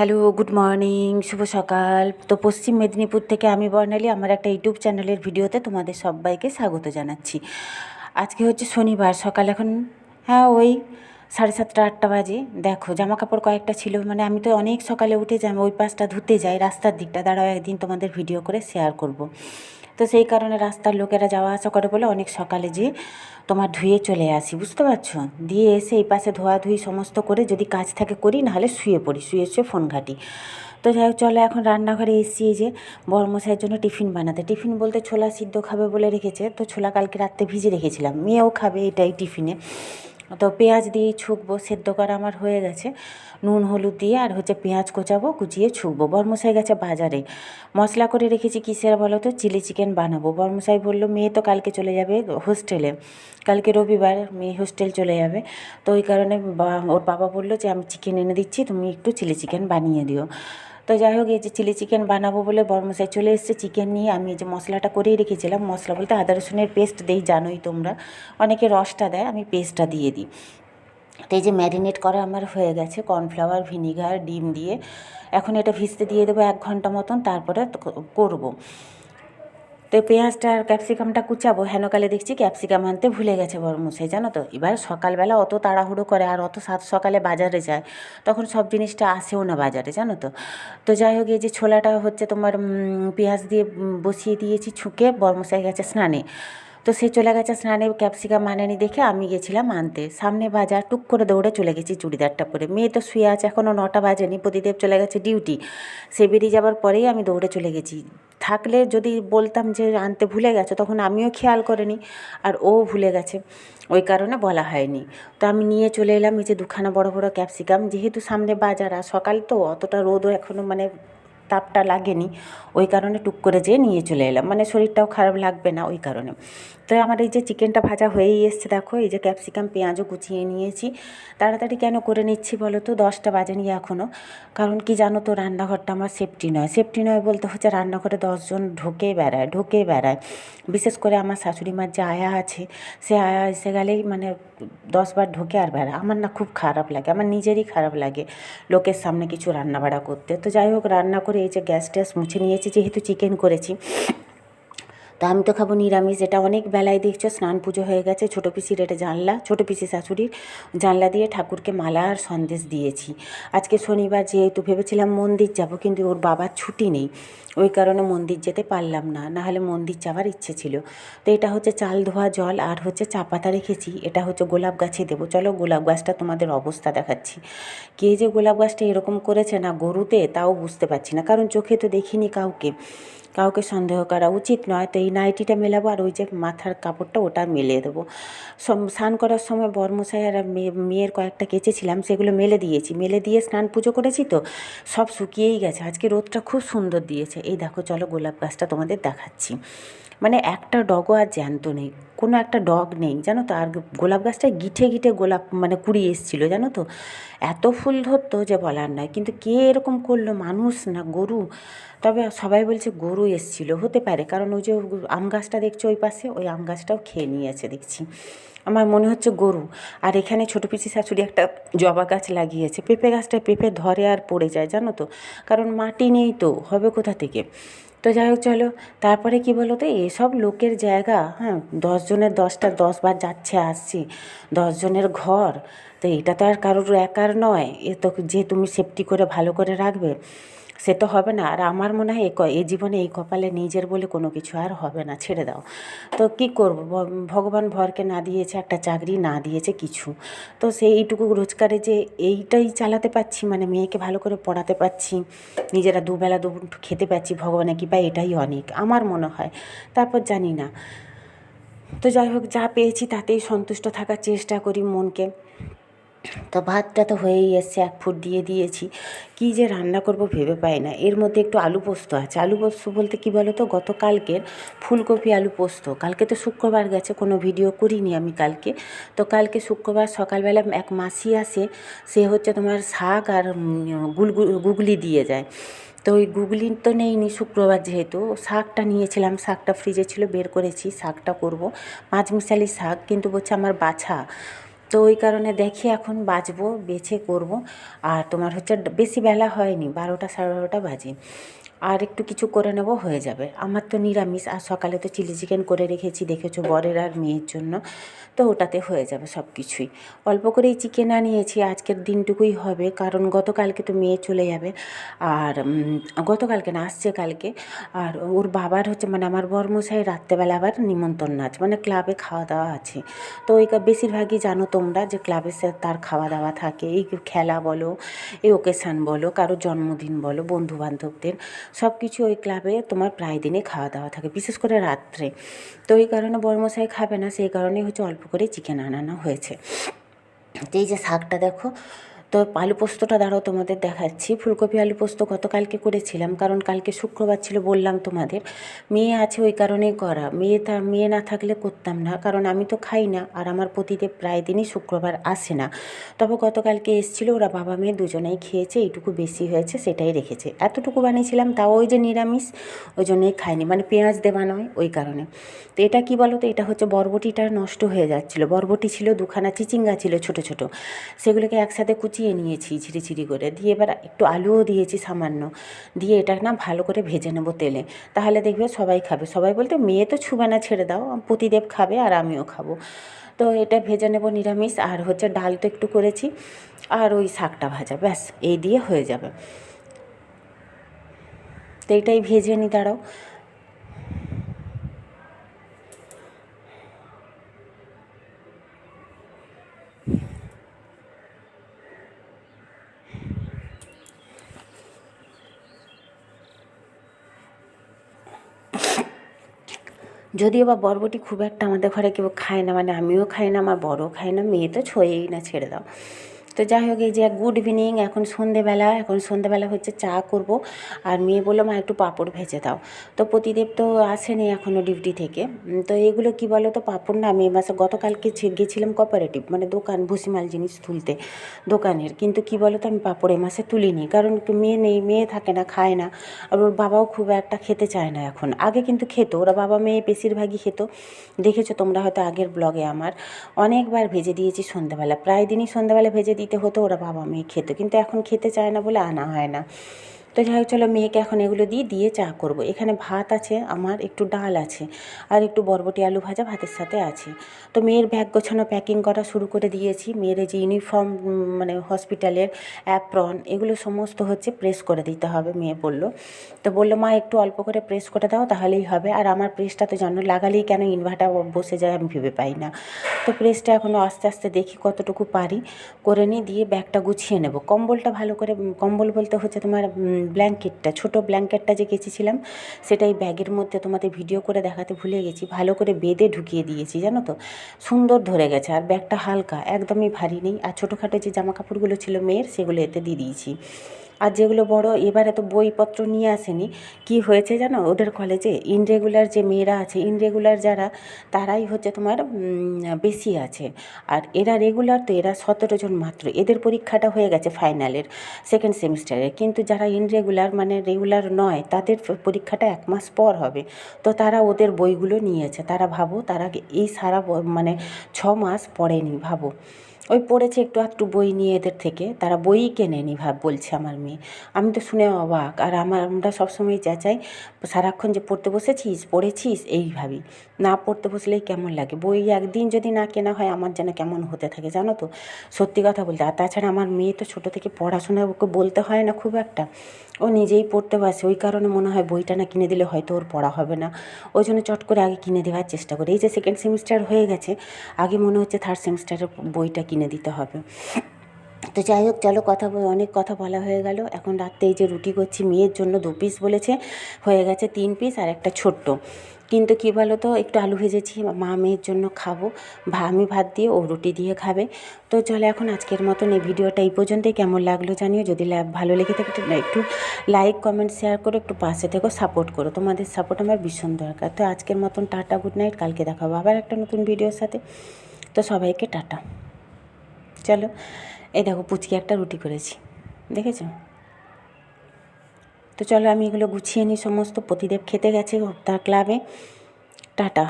Hello, good morning, শুভ সকাল। তো পশ্চিম মেদিনীপুর থেকে আমি বর্ণালী, আমার একটা ইউটিউব চ্যানেলের ভিডিওতে তোমাদের সবাইকে স্বাগত জানাচ্ছি। আজকে হচ্ছে শনিবার, সকাল এখন হ্যাঁ ওই সাড়ে সাতটা, আটটা বাজে। দেখো জামা কাপড় কয়েকটা ছিল মানে আমি তো অনেক সকালে উঠে যাই ওই পাশটা ধুতে যাই, রাস্তার দিকটা। দাঁড়াও, একদিন তোমাদের ভিডিও করে শেয়ার করব। তো সেই কারণে রাস্তার লোকেরা যাওয়া আসা করে বলে অনেক সকালে যেয়ে তোমার ধুয়ে চলে আসি, বুঝতে পারছ? দিয়ে এসে এই পাশে ধোয়াধুয়ি সমস্ত করে যদি কাজ থাকে করি, নাহলে শুয়ে পড়ি, শুয়ে শুয়ে ফোন ঘাঁটি। তো যাই হোক, চলো এখন রান্নাঘরে এসছি যে বড়মশাইয়ের জন্য টিফিন বানাতে। টিফিন বলতে ছোলা সিদ্ধ খাবে বলে রেখেছে, তো ছোলা কালকে রাত্রে ভিজে রেখেছিলাম, মেয়েও খাবে এটাই টিফিনে। তো পেঁয়াজ দিয়ে ছুকবো, সেদ্ধ করা আমার হয়ে গেছে। নুন, হলুদ দিয়ে আর হচ্ছে পেঁয়াজ কোচাবো, কুচিয়ে ছুকবো। বর্মশাই গেছে বাজারে। মশলা করে রেখেছি কিসের বলো তো? চিলি চিকেন বানাবো। বর্মশাই বলল, মেয়ে তো কালকে চলে যাবে হোস্টেলে। কালকে রবিবার মেয়ে হোস্টেল চলে যাবে। তো ওই কারণে ওর বাবা বলল যে, আমি চিকেন এনে দিচ্ছি, তুমি একটু চিলি চিকেন বানিয়ে দিও। তো যাই হোক, এই যে চিলি চিকেন বানাবো বলে বর্মশাই চলে এসছে। চিকেন নিয়ে আমি যে মশলাটা করেই রেখেছিলাম। মশলা বলতে আদা, রসুনের পেস্ট দেই, জানোই তোমরা। অনেকে রসটা দেয়, আমি পেস্টটা দিয়ে দিই। তো এই যে ম্যারিনেট করা আমার হয়ে গেছে। কর্নফ্লাওয়ার, ভিনিগার, ডিম দিয়ে। এখন এটা ভিজতে দিয়ে দেবো এক ঘণ্টা মতন, তারপরে করব। তো পেঁয়াজটা আর ক্যাপসিকামটা কুচাবো হেনকালে দেখছি ক্যাপসিকাম আনতে ভুলে গেছে বড়মশাই জানো তো? এবার সকালবেলা অত তাড়াহুড়ো করে আর অত সাত সকালে বাজারে যায়, তখন সব জিনিসটা আসেও না বাজারে, জানো তো? তো যাই হোক, এই যে ছোলাটা হচ্ছে তোমার পেঁয়াজ দিয়ে বসিয়ে দিয়েছি ছুঁকে বড়মশাই গেছে স্নানে। তো সে চলে গেছে স্নানে ক্যাপসিকাম আনেনি দেখে আমি গেছিলাম আনতে। সামনে বাজার টুক করে দৌড়ে চলে গেছি চুড়িদারটা পরে। মেয়ে তো শুয়ে আছে এখনও নটা বাজেনি প্রদীদেব চলে গেছে ডিউটি। সে বেরিয়ে যাবার পরেই আমি দৌড়ে চলে গেছি। থাকলে যদি বলতাম যে আনতে ভুলে গেছো, তখন আমিও খেয়াল করিনি, আর ও ভুলে গেছে। ওই কারণে বলা হয়নি। তো আমি নিয়ে চলে এলাম এই যে দুখানা বড় বড় ক্যাপসিকাম। যেহেতু সামনে বাজার, আর সকাল তো, অতটা রোদও এখনও মানে তাপটা লাগেনি, ওই কারণে টুক করে যেয়ে নিয়ে চলে এলাম। মানে শরীরটাও খারাপ লাগবে না ওই কারণে। তো আমার এই যে চিকেনটা ভাজা হয়েই এসছে, দেখো, এই যে ক্যাপসিকাম, পেঁয়াজও কুচিয়ে নিয়েছি। তাড়াতাড়ি কেন করে নিচ্ছি বলো তো? দশটা বাজেনি এখনও কারণ কি জানো তো, রান্নাঘরটা আমার সেফটি নয়। সেফটি নয় বলতে হচ্ছে রান্নাঘরে দশজন ঢোকে বেড়ায় ঢোকে বেড়ায়। বিশেষ করে আমার শাশুড়ি মার যে আয়া আছে, সে আয়া এসে গেলেই মানে দশবার ঢোকে আর বেড়া আমার না খুব খারাপ লাগে, আমার নিজেরই খারাপ লাগে লোকের সামনে কিছু রান্না বাড়া করতে। তো যাই হোক, রান্না করে এই যে গ্যাস ট্যাস মুছে নিয়েছি, যেহেতু চিকেন করেছি। তা আমি তো খাব নিরামিষ, এটা অনেক বেলায় দেখছ, স্নান পুজো হয়ে গেছে, ছোটো পিসির এটা জানলা, ছোটো পিসি শাশুড়ির জানলা দিয়ে ঠাকুরকে মালা আর সন্দেশ দিয়েছি। আজকে শনিবার যেহেতু ভেবেছিলাম মন্দির যাব, কিন্তু ওর বাবার ছুটি নেই, ওই কারণে মন্দির যেতে পারলাম না, নাহলে মন্দির যাওয়ার ইচ্ছে ছিল। তো এটা হচ্ছে চাল ধোয়া জল আর হচ্ছে চা পাতা রেখেছি, এটা হচ্ছে গোলাপ গাছে দেবো। চলো গোলাপ গাছটা তোমাদের অবস্থা দেখাচ্ছি। কে যে গোলাপ গাছটা এরকম করেছে না গরুতে, তাও বুঝতে পারছি না, কারণ চোখে তো দেখিনি কাউকে। কাউকে সন্দেহ করা উচিত নয়। তো এই নাইটিটা মেলাবো আর ওই যে মাথার কাপড়টা ওটা মেলে দেবো। স্নান করার সময় বর্মশাই আর মেয়ে- মেয়ের কয়েকটা কেচেছিলাম, সেগুলো মেলে দিয়েছি। মেলে দিয়ে স্নান পুজো করেছি তো, সব শুকিয়েই গেছে। আজকে রোদটা খুব সুন্দর দিয়েছে। এই দেখো, চলো গোলাপ গাছটা তোমাদের দেখাচ্ছি। মানে একটা ডগও আর জ্যান্ত নেই। কোনো একটা ডগ নেই, জানো তো? আর গোলাপ গাছটায় গিঠে গিঠে গোলাপ মানে কুড়ি এসেছিল, জানো তো? এত ফুল ধরতো যে বলার নয়। কিন্তু কে এরকম করল? মানুষ না, গরু। তবে সবাই বলছে গরু এসেছিল। হতে পারে। কারণ ওই যে আম গাছটা দেখছ ওই পাশে? ওই আম গাছটাও খেয়ে নিয়েছে দেখছি। আমার মনে হচ্ছে গরু। আর এখানে ছোটো পিসি শাশুড়ি একটা জবা গাছ লাগিয়েছে। পেঁপে গাছটায় পেঁপে ধরে আর পড়ে যায়, জানো তো? কারণ মাটি নেই তো, হবে কোথা থেকে? তো যাই হোক, চলো। তারপরে কি বলো তো এসব লোকের জায়গা হ্যাঁ দশজনের দশটা, দশবার যাচ্ছে, আসছি, দশজনের ঘর। তো এটা তো আর কারোর একার নয়। এ তো যে তুমি সেফটি করে ভালো করে রাখবে। সে তো হবে না। আর আমার মনে হয় এ ক- এ জীবনে এই কপালে নিজের বলে কোনো কিছু আর হবে না। ছেড়ে দাও। তো কি করব? ভগবান ভরকে না দিয়েছে, একটা চাকরি না দিয়েছে কিছু। তো সেইটুকু রোজগারে যে এইটাই চালাতে পারছি মানে মেয়েকে ভালো করে পড়াতে পারছি, নিজেরা দুবেলা দু খেতে পাচ্ছি ভগবানের কৃপায় এটাই অনেক, আমার মনে হয়। তারপর জানি না। তো যাই হোক, যা পেয়েছি তাতেই সন্তুষ্ট থাকার চেষ্টা করি মনকে। তো ভাতটা তো হয়েই এসছে, এক ফুট দিয়ে দিয়েছি। কী যে রান্না করব ভেবে পাই না। এর মধ্যে একটু আলু পোস্ত আছে। আলু পোস্ত বলতে কী বলো তো গতকালকের ফুলকপি আলু পোস্ত। কালকে তো শুক্রবার গেছে, কোনো ভিডিও করিনি আমি কালকে। তো কালকে শুক্রবার সকালবেলা এক মাসি আসে, সে হচ্ছে তোমার শাক আর গুগলি দিয়ে যায়। তো ওই গুগলি তো নেইনি শুক্রবার যেহেতু, শাকটা নিয়েছিলাম, শাকটা ফ্রিজে ছিল, বের করেছি, শাকটা করব। পাঁচ মিশালি শাক, কিন্তু বলছে আমার বাছা। তো ওই কারণে দেখি এখন বাজবো, বেছে করব। আর তোমার হচ্ছে বেশি বেলা হয়নি, বারোটা সাড়ে বারোটা বাজে। আর একটু কিছু করে নেব, হয়ে যাবে। আমার তো নিরামিষ, আর সকালে তো চিলি চিকেন করে রেখেছি, দেখেছ বরের আর মেয়ের জন্য। তো ওটাতে হয়ে যাবে সব কিছুই অল্প করেই চিকেন আনিয়েছি, আজকের দিনটুকুই হবে, কারণ গতকালকে তো মেয়ে চলে যাবে। আর গতকালকে না, আসছে কালকে। আর ওর বাবার হচ্ছে মানে আমার বরমশাই রাত্রেবেলা আবার নিমন্ত্রণ আছে মানে ক্লাবে খাওয়া দাওয়া আছে। তো ওই বেশিরভাগই জানো তোমরা যে ক্লাবে তার খাওয়া দাওয়া থাকে। এই খেলা বলো, এই ওকেশান বলো, কারও জন্মদিন বলো বন্ধু বান্ধবদের সব কিছু ওই ক্লাবে তোমার প্রায় দিনে খাওয়া দাওয়া থাকে, বিশেষ করে রাত্রে। তো এই কারণে বড়মশাই খাবে না, সেই কারণেই হচ্ছে অল্প করে চিকেন আনানো হয়েছে। এই যে শাকটা দেখো তো আলু পোস্তটা দাঁড়াও তোমাদের দেখাচ্ছি। ফুলকপি আলু পোস্ত গতকালকে করেছিলাম, কারণ কালকে শুক্রবার ছিল বললাম তোমাদের। মেয়ে আছে ওই কারণেই করা। মেয়ে তা, মেয়ে না থাকলে করতাম না, কারণ আমি তো খাই না, আর আমার পতিদেব প্রায় দিনই শুক্রবার আসে না। তবে গতকালকে এসেছিল ওরা বাবা মেয়ে দুজনেই খেয়েছে, এইটুকু বেশি হয়েছে সেটাই রেখেছে। এতটুকু বানিয়েছিলাম, তাও ওই যে নিরামিষ, ওই জন্যই খাইনি মানে পেঁয়াজ দেওয়া নয় ওই কারণে। তো এটা কি বলো তো এটা হচ্ছে বরবটিটা নষ্ট হয়ে যাচ্ছিল। বরবটি ছিল দুখানা, চিচিঙ্গা ছিল ছোট ছোট, সেগুলোকে একসাথে কুচিয়ে নিয়েছি ঝিরি ঝিরি করে। দিয়ে এবার একটু আলুও দিয়েছি সামান্য। দিয়ে এটা না ভালো করে ভেজে নেব তেলে। তাহলে দেখবে সবাই খাবে। সবাই বলতে, মেয়ে তো ছুবে না, ছেড়ে দাও। প্রতিদেব খাবে আর আমিও খাব। তো এটা ভেজে নেব নিরামিষ। আর হচ্ছে ডাল তো একটু করেছি। আর ওই শাকটা ভাজা। ব্যাস, এই দিয়ে হয়ে যাবে। তো এইটাই ভেজে নি, দাঁড়াও। যদিও বা বরবটি খুব একটা আমাদের ঘরে কেউ খায় না মানে আমিও খাই না, আমার বড়ও খায় না, মেয়ে তো ছোঁয়েই না, ছেড়ে দাও। তো যাই হোক, এই যে গুড ইভিনিং এখন সন্ধেবেলা এখন সন্ধেবেলা হচ্ছে চা করব। আর মেয়ে বলল, মা, একটু পাঁপড় ভেজে দাও। তো প্রতিদেব তো আসেনি এখনও ডিউটি থেকে। তো এগুলো কি বলো তো পাঁপড় না, আমি মাসে গতকালকে গেছিলাম কোঅপারেটিভ মানে দোকান, ভুসিমাল জিনিস তুলতে, দোকানের। কিন্তু কি বলো তো আমি পাঁপড় এ মাসে তুলিনি, কারণ মেয়ে নেই, মেয়ে থাকে না, খায় না। আর ওর বাবাও খুব একটা খেতে চায় না এখন। আগে কিন্তু খেত, ওরা বাবা মেয়ে বেশিরভাগই খেত। দেখেছ তোমরা হয়তো আগের ব্লগে আমার। অনেকবার ভেজে দিয়েছি সন্ধ্যাবেলা প্রায় দিনই সন্ধ্যাবেলা ভেজে দিতে হতো, ওরা বাবা মেয়ে খেত। কিন্তু এখন খেতে চায় না বলে আনা হয় না। তো যাই হোক, চলো মেয়েকে এখন এগুলো দিয়ে দিয়ে চা করব। এখানে ভাত আছে, আমার একটু ডাল আছে আর একটু বরবটি আলু ভাজা ভাতের সাথে আছে। তো মেয়ের ব্যাগ গোছানো প্যাকিং করা শুরু করে দিয়েছি। মেয়ের যে ইউনিফর্ম মানে হসপিটালের অ্যাপ্রন এগুলো সমস্ত হচ্ছে প্রেস করে দিতে হবে, মেয়ে বলল। তো বলল, মা, একটু অল্প করে প্রেস করে দাও, তাহলেই হবে। আর আমার প্রেসটা তো জানো, লাগালেই কেন ইনভার্টার বসে যায় আমি ভেবে পাই না। তো প্রেসটা এখনও আস্তে আস্তে দেখি কতটুকু পারি। করে নিয়ে দিয়ে ব্যাগটা গুছিয়ে নেব। কম্বলটা ভালো করে কম্বল বলতে হচ্ছে তোমার ব্ল্যাঙ্কেটটা, ছোট ব্ল্যাঙ্কেটটা যে কেচেছিলাম, সেটাই ব্যাগের মধ্যে তোমাদের ভিডিও করে দেখাতে ভুলে গেছি। ভালো করে বেঁধে ঢুকিয়ে দিয়েছি, জানো তো? সুন্দর ধরে গেছে, আর ব্যাগটা হালকা, একদমই ভারী নেই। আর ছোটোখাটো যে জামা কাপড়গুলো ছিল মেয়ের, সেগুলো এতে দিয়ে দিয়েছি। আর যেগুলো বড়, এবারে তো বইপত্র নিয়ে আসেনি। কি হয়েছে জানো? ওদের কলেজে ইনরেগুলার যে মেয়েরা আছে ইনরেগুলার যারা, তারাই হচ্ছে তোমার বেশি আছে। আর এরা রেগুলার তো এরা সতেরো জন মাত্র। এদের পরীক্ষাটা হয়ে গেছে ফাইনালের সেকেন্ড সেমিস্টারে কিন্তু যারা ইনরেগুলার মানে রেগুলার নয়, তাদের পরীক্ষাটা এক মাস পর হবে। তো তারা ওদের বইগুলো নিয়েছে। তারা ভাবো, তারা এই সারা মানে ছ মাস পড়েনি, ভাবো। ওই পড়েছে একটু একটু বই নিয়ে এদের থেকে। তারা বইই কেনেনি ভাব বলছে আমার মেয়ে। আমি তো শুনে অবাক। আর আমার, আমরা সবসময় চেঁচাই, সারাক্ষণ যে পড়তে বসেছিস, পড়েছিস এই ভাবি না পড়তে বসলেই কেমন লাগে? বই একদিন যদি না কেনা হয়, আমার যেন কেমন হতে থাকে জানো তো? সত্যি কথা বলতে। আর তাছাড়া আমার মেয়ে তো ছোটো থেকে পড়াশোনা ওকে বলতে হয় না খুব একটা। ও নিজেই পড়তে পারছে ওই কারণে মনে হয় বইটা না কিনে দিলে হয়তো ওর পড়া হবে না। ওই জন্য চট করে আগে কিনে দেওয়ার চেষ্টা করি। এই যে সেকেন্ড সেমিস্টার হয়ে গেছে, আগে মনে হচ্ছে থার্ড সেমিস্টারের বইটা কিনে দিতে হবে। তো যাই হোক, চলো কথা অনেক কথা বলা হয়ে গেল। এখন রাত্রে এই যে রুটি করছি, মেয়ের জন্য দু পিস বলেছে, হয়ে গেছে তিন পিস আর একটা ছোট্ট। কিন্তু কী বলো তো একটু আলু ভেজেছি, মা মেয়ের জন্য খাব। আমি ভাত দিয়ে, ও রুটি দিয়ে খাবে। তো চলো এখন আজকের মতন এই ভিডিওটা এই পর্যন্তই। কেমন লাগল জানিও, যদি ভালো লেগে থাকে একটু লাইক কমেন্ট শেয়ার করো, একটু পাশে থেকো সাপোর্ট করো। তোমাদের সাপোর্ট আমার ভীষণ দরকার। তো আজকের মতন টাটা গুড নাইট কালকে দেখাবো আবার একটা নতুন ভিডিওর সাথে। তো সবাইকে টাটা। চলো। এই দেখো, পুচকি একটা রুটি করেছি। দেখেছ? তো চলো, আমি এগুলো গুছিয়ে নিই। সমস্ত প্রতিদেব খেতে গেছে, তার ক্লাবে। টাটা।